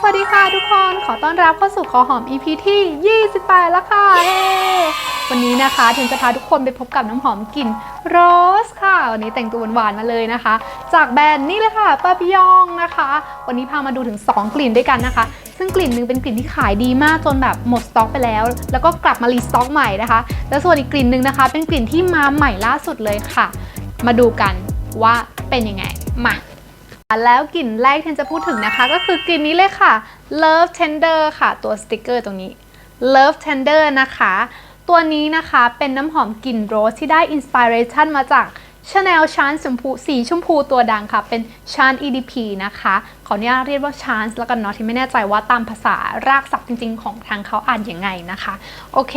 สวัสดีค่ะทุกคนขอต้อนรับเข้าสู่ขอหอม EP ที่ 28 แล้วค่ะเย้วันนี้นะคะเทนจะพาทุกคนไปพบกับน้ำหอมกลิ่นโรสค่ะ วันนี้แต่งตัวหวานๆมาเลยนะคะ จากแบรนด์นี่เลยค่ะปาปิยองนะคะ วันนี้พามาดูถึง 2 กลิ่นด้วยกันนะคะ ซึ่งกลิ่นหนึ่งเป็นกลิ่นที่ขายดีมากจนแบบหมดสต็อกไปแล้ว แล้วก็กลับมารีสต็อกใหม่นะคะ แล้วส่วนอีกกลิ่นหนึ่งนะคะ เป็นกลิ่นที่มาใหม่ล่าสุดเลยค่ะ มาดูกันว่าเป็นยังไงมา แล้วกลิ่นแรกที่จะพูดถึงนะคะ ก็คือกลิ่นนี้เลยค่ะ Love Tender ค่ะ ตัวสติกเกอร์ตรงนี้ Love Tender นะคะ ตัวนี้นะคะเป็นน้ำหอมกลิ่นโรสที่ได้อินสปิเรชันมาจาก Chanel ชานชมพูสีชมพูตัวดังค่ะ เป็นชาน EDP นะคะ ขออนุญาตเรียกว่าชานแล้วกันเนาะที่ไม่แน่ใจว่าตามภาษารากศัพท์จริงๆ ของทางเขาอ่านยังไงนะคะ โอเค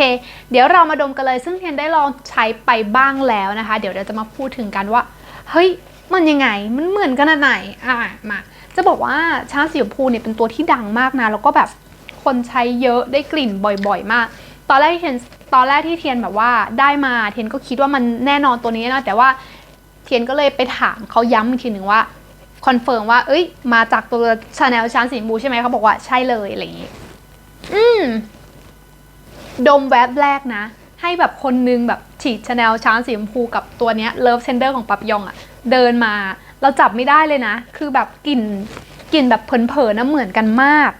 เดี๋ยวเรามาดมกันเลย ซึ่งเทียนได้ลองใช้ไปบ้างแล้วนะคะ เดี๋ยวเราจะมาพูดถึงกันว่า เฮ้ย มันยังไงมันเหมือนกันขนไหนอะมาจะบอกว่าชาสีชมพูเนี่ยเป็นตัวที่ดังมากนะแล้วก็แบบคนใช้เยอะได้กลิ่นบ่อย ๆ มาก ตอนแรกที่เทียนตอนแรกที่เทียนแบบว่าได้มาเทียนก็คิดว่ามันแน่นอนตัวนี้นะแต่ว่าเทียนก็เลยไปถามเขาย้ำอีกทีหนึ่งว่าคอนเฟิร์มว่า เอ้ย มาจากตัวชาแนลชานสีชมพูใช่ไหมเขาบอกว่าใช่เลยอะไรอย่างงี้ อืม ดมแวบแรกนะ ให้แบบคนนึงแบบฉีดชาแนลช้างสีชมพูกับตัวเนี้ยเลิฟเซนเดอร์ของปับยองอะ เดินมา เราจับไม่ได้เลยนะ คือแบบกลิ่นกลิ่นแบบเผลอๆนะเหมือนกันมาก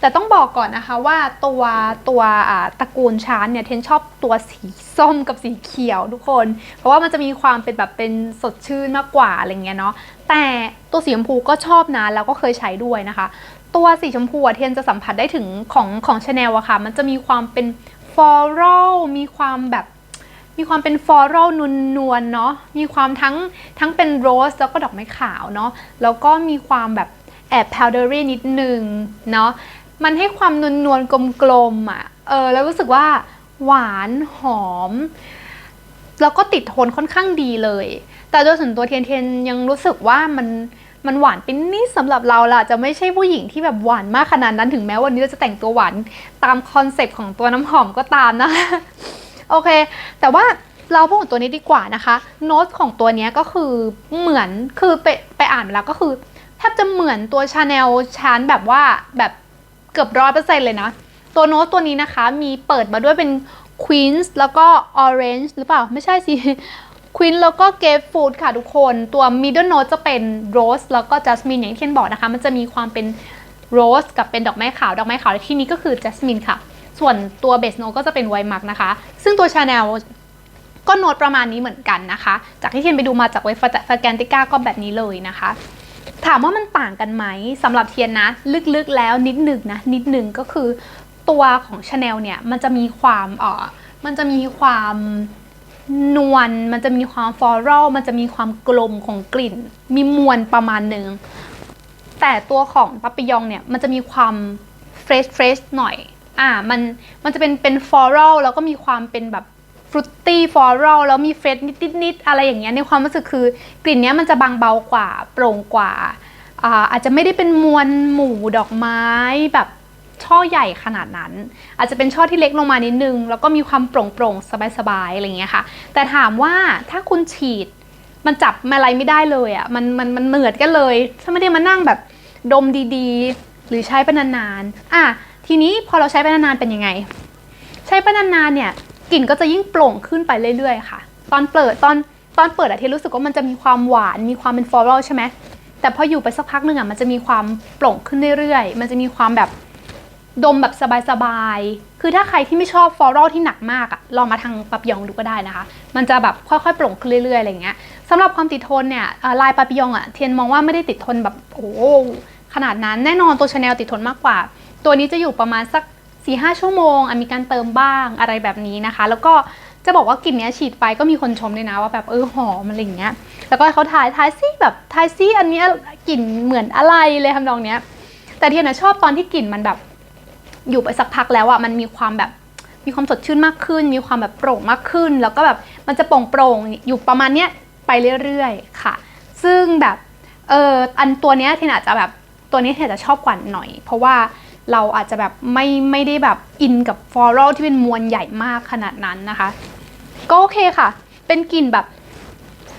แต่ต้องบอกก่อนนะคะว่าตัวตัวอ่าตระกูลช้างเนี่ยเทนชอบตัวสีส้มกับสีเขียวทุกคน เพราะว่ามันจะมีความเป็นแบบเป็นสดชื่นมากกว่าอะไรเงี้ยเนาะแต่ตัวสีชมพูก็ชอบนะแล้วก็เคยใช้ด้วยนะคะ ตัวสีชมพูเทียนจะสัมผัสได้ถึงของของชาแนลอะค่ะ มันจะมีความเป็นฟลอรัลมีความแบบ มีความเป็นฟลอรัลนวลๆเนาะมีความทั้งทั้งเป็นโรสแล้วก็ดอกไม้ขาวเนาะแล้วก็มีความแบบแอบพาวเดอรี่นิดนึงเนาะมันให้ความนวลนวลๆกลมๆอะ่ะเออแล้วรู้สึกว่าหวานหอม แล้วก็ติดโทนค่อนข้างดีเลย แต่โดยส่วนตัวเทียนเทียนยังรู้สึกว่ามันมันหวานเป็นนิดสำหรับเราล่ะจะไม่ใช่ผู้หญิงที่แบบหวานมากขนาดนั้นถึงแม้วันนี้เราจะแต่งตัวหวานตามคอนเซปต์ของตัวน้ำหอมก็ตามนะ โอเค แต่ว่าเราพูดถึงตัวนี้ดีกว่านะคะโน้ตของตัวนี้ก็คือเหมือนคือไปไปอ่านมาแล้วก็คือแทบจะเหมือนตัวชาแนลชานแบบว่าแบบเกือบร้อยเปอร์เซ็นต์เลยนะ ตัวโน้ตตัวนี้นะคะมีเปิดมาด้วยเป็น Queens แล้วก็ Orange หรือเปล่า ไม่ใช่สิ Queen แล้วก็ Grapefruit ค่ะทุกคน ตัว Middle Note จะเป็น Rose แล้วก็ Jasmine อย่างที่เทียนบอกนะคะ มันจะมีความเป็น Rose กับเป็นดอกไม้ขาว ดอกไม้ขาวในที่นี้ก็คือ Jasmine ค่ะ ส่วนตัว Base Note ก็จะเป็น White Mark นะคะ ซึ่งตัว Chanel ก็โน้ตประมาณนี้เหมือนกันนะคะ จากที่เทียนไปดูมาจากเว็บฟาแกนติก้าก็แบบนี้เลยนะคะ ถามว่ามันต่างกันไหมสำหรับเทียนนะลึกๆแล้วนิดหนึ่งนะนิดหนึ่งก็คือตัวของชาแนลเนี่ยมันจะมีความเออมันจะมีความนวลมันจะมีความฟลอรัลมันจะมีความกลมของกลิ่น มีมวลประมาณหนึ่งแต่ตัวของปาปิยองเนี่ยมันจะมีความเฟรชเฟรชหน่อย อ่ามันมันจะเป็นเป็นฟลอรัลแล้วก็มีความเป็นแบบฟรุตตี้ฟลอรัลแล้วมีเฟรชนิดๆอะไรอย่างเงี้ยในความรู้สึกคือกลิ่นเนี้ยมันจะบางเบากว่าโปร่งกว่าอ่าอาจจะไม่ได้เป็นมวลหมู่ดอกไม้แบบช่อใหญ่ขนาดนั้น อาจจะเป็นช่อที่เล็กลงมานิดนึง แล้วก็มีความโปร่งโปร่งๆสบายๆอะไรเงี้ยค่ะ แต่ถามว่าถ้าคุณฉีดมันจับอะไรไม่ได้เลยอะ่ะมันมันมันเหมือดกันเลย ถ้าไม่ได้มานั่งแบบดมดีๆ หรือใช้ไปนานๆอะ ทีนี้พอเราใช้ไปนานๆเป็นยังไง ใช้ไปนานๆเนี่ยกลิ่นก็จะยิ่งโปร่งขึ้นไปเรื่อยๆค่ะ ตอนเปิดตอนตอนเปิดอะที่รู้สึกว่ามันจะมีความหวาน มีความเป็นฟลอรัลใช่ไหมแต่พออยู่ไปสักพักหนึ่งอะมันจะมีความโปร่งขึ้นเรื่อยๆ มันจะมีความแบบดมแบบสบายๆ คือถ้าใครที่ไม่ชอบฟลอรัลที่หนักมากอะลองมาทางปับยองดูก็ได้นะคะ มันจะแบบค่อยๆโปร่งขึ้นเรื่อยๆอะไรเงี้ยสำหรับความติดทนเนี่ยลายปาปิยองอะเทียนมองว่าไม่ได้ติดทนแบบโอ้ขนาดนั้นแน่นอนตัวชาแนลติดทนมากกว่า ตัวนี้จะอยู่ประมาณสัก4ีหชั่วโมงอะมีการเติมบ้างอะไรแบบนี้นะคะ แล้วก็จะบอกว่ากลิ่นเนี้ยฉีดไปก็มีคนชมด้วยนะว่าแบบเออหอมอะไรอย่างเงี้ย แล้วก็เขาทายทายซี่แบบทายซี่อันเนี้ยกลิ่นเหมือนอะไรเลยทำนองเนี้ย แต่เทียนนะชอบตอนที่กลิ่นมันแบบ อยู่ไปสักพักแล้วอะมันมีความแบบมีความสดชื่นมากขึ้น มีความแบบโปร่งมากขึ้น แล้วก็แบบมันจะโปร่งโปร่งอยู่ประมาณเนี้ยไปเรื่อยๆค่ะ ซึ่งแบบเอออันตัวเนี้ยเทียนอาจจะแบบตัวนี้เทียนจะชอบกว่าหน่อย เพราะว่า เราอาจจะแบบไม่ไม่ได้แบบอินกับฟลอรัลที่เป็นมวลใหญ่มากขนาดนั้นนะคะ ก็โอเคค่ะ เป็นกลิ่นแบบ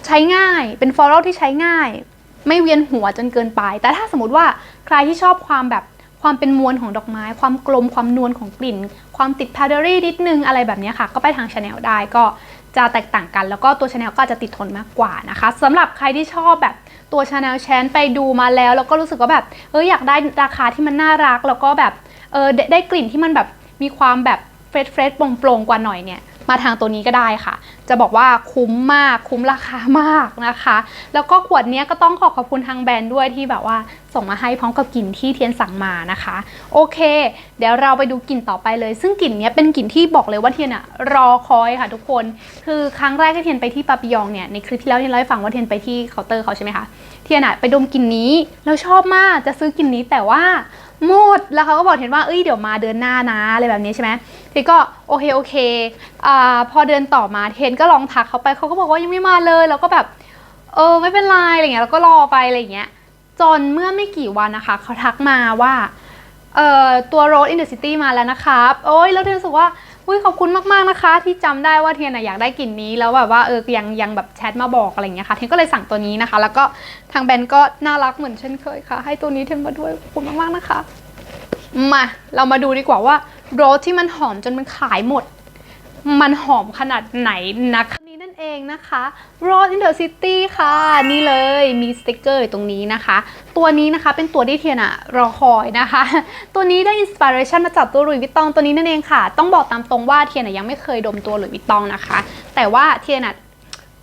ใช้ง่าย เป็นฟลอรัลที่ใช้ง่าย ไม่เวียนหัวจนเกินไป แต่ถ้าสมมติว่าใครที่ชอบความแบบความเป็นมวลของดอกไม้ ความกลมความนวลของกลิ่น ความติดพาเดอรี่นิดนึงอะไรแบบนี้ค่ะ ก็ไปทางชาแนลได้ก็ จะแตกต่างกัน แล้วก็ตัวชาแนลก็จะติดทนมากกว่านะคะสำหรับใครที่ชอบแบบตัวชาแนลแชนไปดูมาแล้ว แล้วก็รู้สึกว่าแบบเอออยากได้ราคาที่มันน่ารัก แล้วก็แบบเออได้กลิ่นที่มันแบบมีความแบบ เฟรชเฟรชโปร่งๆกว่าหน่อยเนี่ยมาทางตัวนี้ก็ได้ค่ะ จะบอกว่าคุ้มมากคุ้มราคามากนะคะ แล้วก็ขวดนี้ก็ต้องขอขอบคุณทางแบรนด์ด้วยที่แบบว่าส่งมาให้พร้อมกับกลิ่นที่เทียนสั่งมานะคะ โอเค เดี๋ยวเราไปดูกลิ่นต่อไปเลย ซึ่งกลิ่นนี้เป็นกลิ่นที่บอกเลยว่าเทียนอะรอคอยค่ะทุกคน คือครั้งแรกที่เทียนไปที่ปาปิยองเนี่ยในคลิปที่แล้วเทียนเล่าให้ฟังว่าเทียนไปที่เคาน์เตอร์เขาใช่ไหมคะ เทียนอะไปดมกลิ่นนี้แล้วชอบมากจะซื้อกลิ่นนี้แต่ว่า หมด แล้วเขาก็บอกเทียนว่าเอ้ยเดี๋ยวมาเดือนหน้านะอะไรแบบนี้ใช่ไหมเทียนก็โอเคโอเคอ่าพอเดือนต่อมาเทียนก็ลองทักเขาไปเขาก็บอกว่ายังไม่มาเลยแล้วก็แบบเออไม่เป็นไรอะไรเงี้ยแล้วก็รอไปอะไรเงี้ยจนเมื่อไม่กี่วันนะคะเขาทักมาว่าเอ่อตัว Road in the City มาแล้วนะครับ โอ้ยแล้วเทียนรู้สึกว่า อุ้ยขอบคุณมากๆนะคะ ที่จำได้ว่าเทียนอยากได้กลิ่นนี้แล้วแบบว่าเออยังยังแบบแชทมาบอกอะไรเงี้ยค่ะเทียนก็เลยสั่งตัวนี้นะคะ แล้วก็ทางแบรนด์ก็น่ารักเหมือนเช่นเคยค่ะ ให้ตัวนี้เทียนมาด้วยขอบคุณมากๆนะคะ มาเรามาดูดีกว่าว่าโรสที่มันหอมจนมันขายหมด มันหอมขนาดไหนนะคะ องนะคะ Rose in the City ค่ะ นี่เลยมีสติกเกอร์อยู่ตรงนี้นะคะ ตัวนี้นะคะเป็นตัวที่เทียนอะรอคอยนะคะ ตัวนี้ได้อินสปิเรชันมาจากตัวหลุยส์วิตตองตัวนี้นั่นเองค่ะ ต้องบอกตามตรงว่าเทียนอะยังไม่เคยดมตัวหลุยส์วิตตองนะคะ แต่ว่าเทียนอะ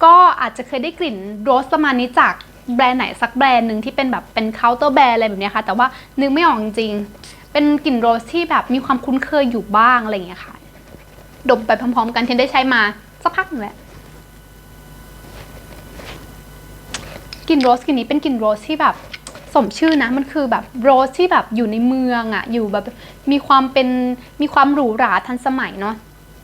ก็อาจจะเคยได้กลิ่นโรสประมาณนี้จากแบรนด์ไหนสักแบรนด์หนึ่งที่เป็นแบบเป็นเคาน์เตอร์แบรนด์อะไรแบบนี้ค่ะ แต่ว่านึกไม่ออกจริง เป็นกลิ่นโรสที่แบบมีความคุ้นเคยอยู่บ้างอะไรอย่างเงี้ยค่ะ ดมไปพร้อมๆ กันเทนได้ใช้มาสักพักหนึงแหละ กลิ่นโรสกลิ่นนี้เป็นกลิ่นโรสที่แบบสมชื่อนะมันคือแบบโรสที่แบบอยู่ในเมืองอะอยู่แบบมีความเป็นมีความหรูหราทันสมัยเนาะ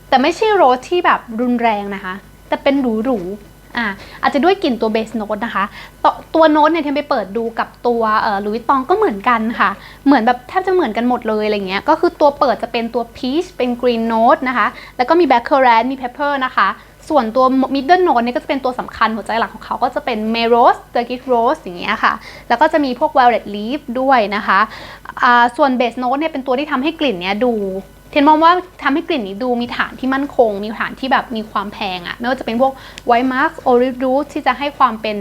แต่ไม่ใช่โรสที่แบบรุนแรงนะคะ แต่เป็นหรูหรูๆอ่าอาจจะด้วยกลิ่นตัวเบสโน e นะคะตตัวโน้ตเนี่ยเทนไปเปิดดูกับตัวเอ่อลุยตองก็เหมือนกันค่ะ เหมือนแบบแทบจะเหมือนกันหมดเลยอะไรเงี้ยก็คือตัวเปิดจะเป็นตัว peach เป็น green note นะคะ แล้วก็มี black currant มี pepper นะคะ ส่วนตัว middle note เนี่ยก็จะเป็นตัวสำคัญหัวใจหลักของเขาก็จะเป็น melrose turkish rose อย่างเงี้ยค่ะ แล้วก็จะมีพวก violet leaf ด้วยนะคะอ่าส่วน base note เนี่ยเป็นตัวที่ทำให้กลิ่นเนี้ยดูเทนมองว่าทำให้กลิ่นนี้ดูมีฐานที่มั่นคง มีฐานที่แบบมีความแพงอะไม่ว่าจะเป็นพวก white mark olive root ที่จะให้ความเป็น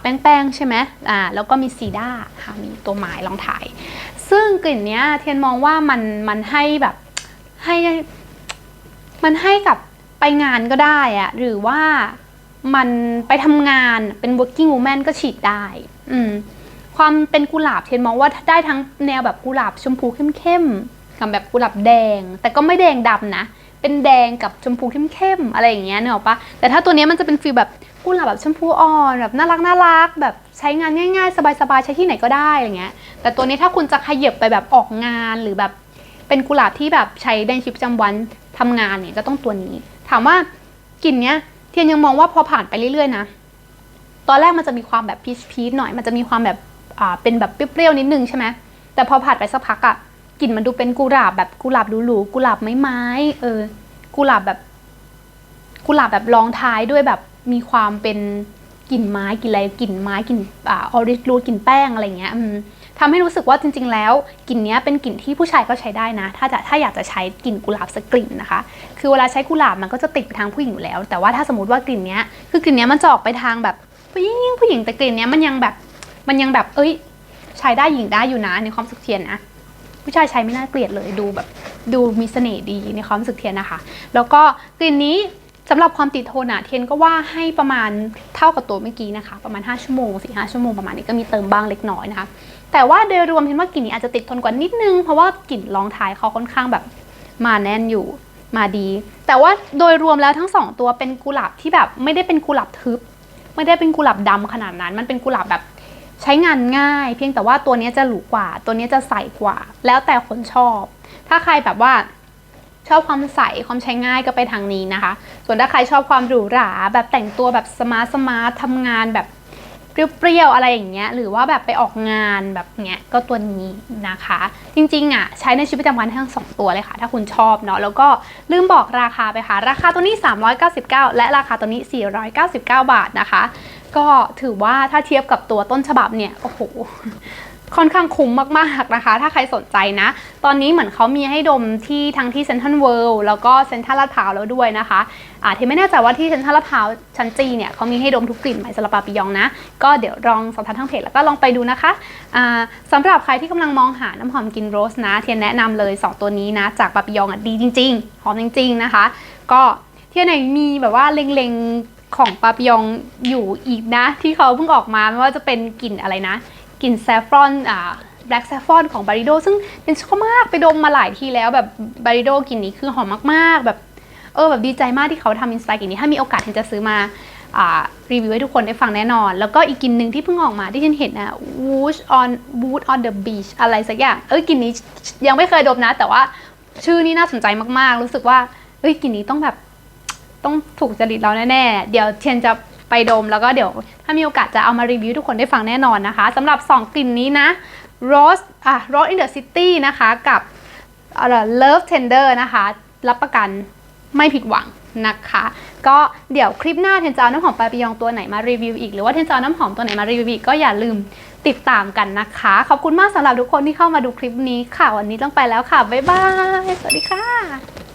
แป้งๆใช่ไหมอ่าแล้วก็มีซีด้าค่ะมีตัวหมายลองถ่าย ซึ่งกลิ่นเนี้ยเทียนมองว่ามันมันให้แบบให้มันให้กับ ไปงานก็ได้อะหรือว่ามันไปทำงานเป็น working woman ก็ฉีดได้ อืมความเป็นกุหลาบเทนมองว่าได้ทั้งแนวแบบกุหลาบชมพูเข้มๆกับแบบกุหลาบแดง แต่ก็ไม่แดงดำนะ เป็นแดงกับชมพูเข้มๆอะไรอย่างเงี้ยเนอะปะแต่ถ้าตัวนี้มันจะเป็นฟีลแบบกุหลาบแบบชมพูอ่อนแบบน่ารักน่ารักแบบใช้งานง่ายๆ สบายๆใช้ที่ไหนก็ได้อะไรเงี้ย แต่ตัวนี้ถ้าคุณจะขยับไปแบบออกงานหรือแบบเป็นกุหลาบที่แบบใช้ในชีวิตประจำวันทำงานเนี่ยก็ต้องตัวนี้ ถามว่ากลิ่นเนี้ยเทียนยังมองว่าพอผ่านไปเรื่อยๆนะ ตอนแรกมันจะมีความแบบพีชพีชหน่อย มันจะมีความแบบอ่าเป็นแบบเปรี้ยวๆนิดนึงใช่ไหมแต่พอผ่านไปสักพักอะกลิ่นมันดูเป็นกุหลาบแบบกุหลาบหรูๆกุหลาบไม้ๆเออ กุหลาบแบบ กุหลาบแบบรองท้ายด้วยแบบมีความเป็นกลิ่นไม้กลิ่นอะไรกลิ่นไม้กลิ่นอ่าออริจินกลิ่นแป้งอะไรเงี้ยอืม ทำให้รู้สึกว่าจริง ๆ แล้วกลิ่นนี้เป็นกลิ่นที่ผู้ชายก็ใช้ได้นะ ถ้าจะถ้าอยากจะใช้กลิ่นกุหลาบสักกลิ่นนะคะ คือเวลาใช้กุหลาบมันก็จะติดไปทางผู้หญิงอยู่แล้ว แต่ว่าถ้าสมมติว่ากลิ่นนี้คือกลิ่นนี้มันจะออกไปทางแบบผู้หญิงผู้หญิงแต่กลิ่นนี้มันยังแบบมันยังแบบเอ้ยใช้ได้หญิงได้อยู่นะในความสึกเทียนนะผู้ชายใช้ไม่น่าเกลียดเลยดูแบบ ดูมีเสน่ห์ดีในความรู้สึกเทียนนะคะ แล้วก็กลิ่นนี้ สำหรับความติดทนอะเทียนก็ว่าให้ประมาณเท่ากับตัวเมื่อกี้นะคะ ประมาณ 5 ชั่วโมง4 5ชั่วโมงประมาณนี้ก็มีเติมบ้างเล็กน้อยนะคะ แต่ว่าโดยรวมเทนว่ากลิ่นนี้อาจจะติดทนกว่านิดนึง เพราะว่ากลิ่นรองท้ายเขาค่อนข้างแบบมาแน่นอยู่มาดี แต่ว่าโดยรวมแล้วทั้งสองตัวเป็นกุหลาบที่แบบไม่ได้เป็นกุหลาบทึบ ไม่ได้เป็นกุหลาบดำขนาดนั้น มันเป็นกุหลาบแบบใช้งานง่าย เพียงแต่ว่าตัวนี้จะหรูกว่า ตัวนี้จะใสกว่า แล้วแต่คนชอบ ถ้าใครแบบว่า ชอบความใสความใช้ง่ายก็ไปทางนี้นะคะ ส่วนถ้าใครชอบความหรูหราแบบแต่งตัวแบบสมาร์ทสมาร์ททำงานแบบเปรี้ยวๆอะไรอย่างเงี้ยหรือว่าแบบไปออกงานแบบเงี้ยก็ตัวนี้นะคะ จริงๆอะใช้ในชีวิตประจำวันทั้งสองตัวเลยค่ะ ถ้าคุณชอบเนาะแล้วก็ลืมบอกราคาไปค่ะ ราคาตัวนี้ 399 และราคาตัวนี้ 499 บาทนะคะ ก็ถือว่าถ้าเทียบกับตัวต้นฉบับเนี่ยโอ้โห ค่อนข้างคุ้มมากๆนะคะ ถ้าใครสนใจนะ ตอนนี้เหมือนเขามีให้ดมที่ทั้งที่เซ็นทรัลเวิลด์แล้วก็เซ็นทรัลลาดพร้าวแล้วด้วยนะคะอ่าที่ไม่แน่ใจว่าที่เซ็นทรัลลาดพร้าวชั้นจีเนี่ยเขามีให้ดมทุกกลิ่นไหมสำหรับปาปิยองนะ ก็เดี๋ยวลองสอบถามทางเพจแล้วก็ลองไปดูนะคะอ่าสำหรับใครที่กำลังมองหาน้ำหอมกินโรสนะ เทียนแนะนำเลย 2 ตัวนี้นะ จากปาปิยองอะดีจริง ๆ หอมจริง ๆนะคะ ก็เทียนไหนมีแบบว่าเล็งๆของปาปิยองอยู่อีกนะ ที่เขาเพิ่งออกมาไม่ว่าจะเป็นกลิ่นอะไรนะ กลิ่นแซฟฟรอนอ่าแบล็กแซฟฟอนของบาริโดซึ่งเป็นชอบมากไปดมมาหลายทีแล้วแบบบาริโดกลิ่นนี้คือหอมมากๆ แบบเออแบบดีใจมากที่เขาทำอินสไตล์กลิ่นนี้ถ้ามีโอกาสฉันจะซื้อมาอ่ารีวิวให้ทุกคนได้ฟังแน่นอน แล้วก็อีกกลิ่นหนึ่งที่เพิ่งออกมาที่ฉันเห็นนะ Woods on Wood on the Beach อะไรสักอย่าง เอ้ยกลิ่นนี้ยังไม่เคยดมนะ แต่ว่าชื่อนี่น่าสนใจมากๆ รู้สึกว่าเอ้ยกลิ่นนี้ต้องแบบต้องถูกจริตเราแน่ๆ เดี๋ยวเทียนจะ ไปดม แล้วก็เดี๋ยวถ้ามีโอกาสจะเอามารีวิวทุกคนได้ฟังแน่นอนนะคะสำหรับ 2 กลิ่นนี้นะ Rose อะ Rose in the City นะคะกับอะไร Love Tender นะคะ รับประกันไม่ผิดหวังนะคะ ก็เดี๋ยวคลิปหน้าเทนจอาน้ำหอมปลายปียองตัวไหนมารีวิวอีก หรือว่าเทนจอาน้ำหอมตัวไหนมารีวิวอีกก็อย่าลืมติดตามกันนะคะ ขอบคุณมากสำหรับทุกคนที่เข้ามาดูคลิปนี้ค่ะ วันนี้ต้องไปแล้วค่ะ บ๊ายบาย สวัสดีค่ะ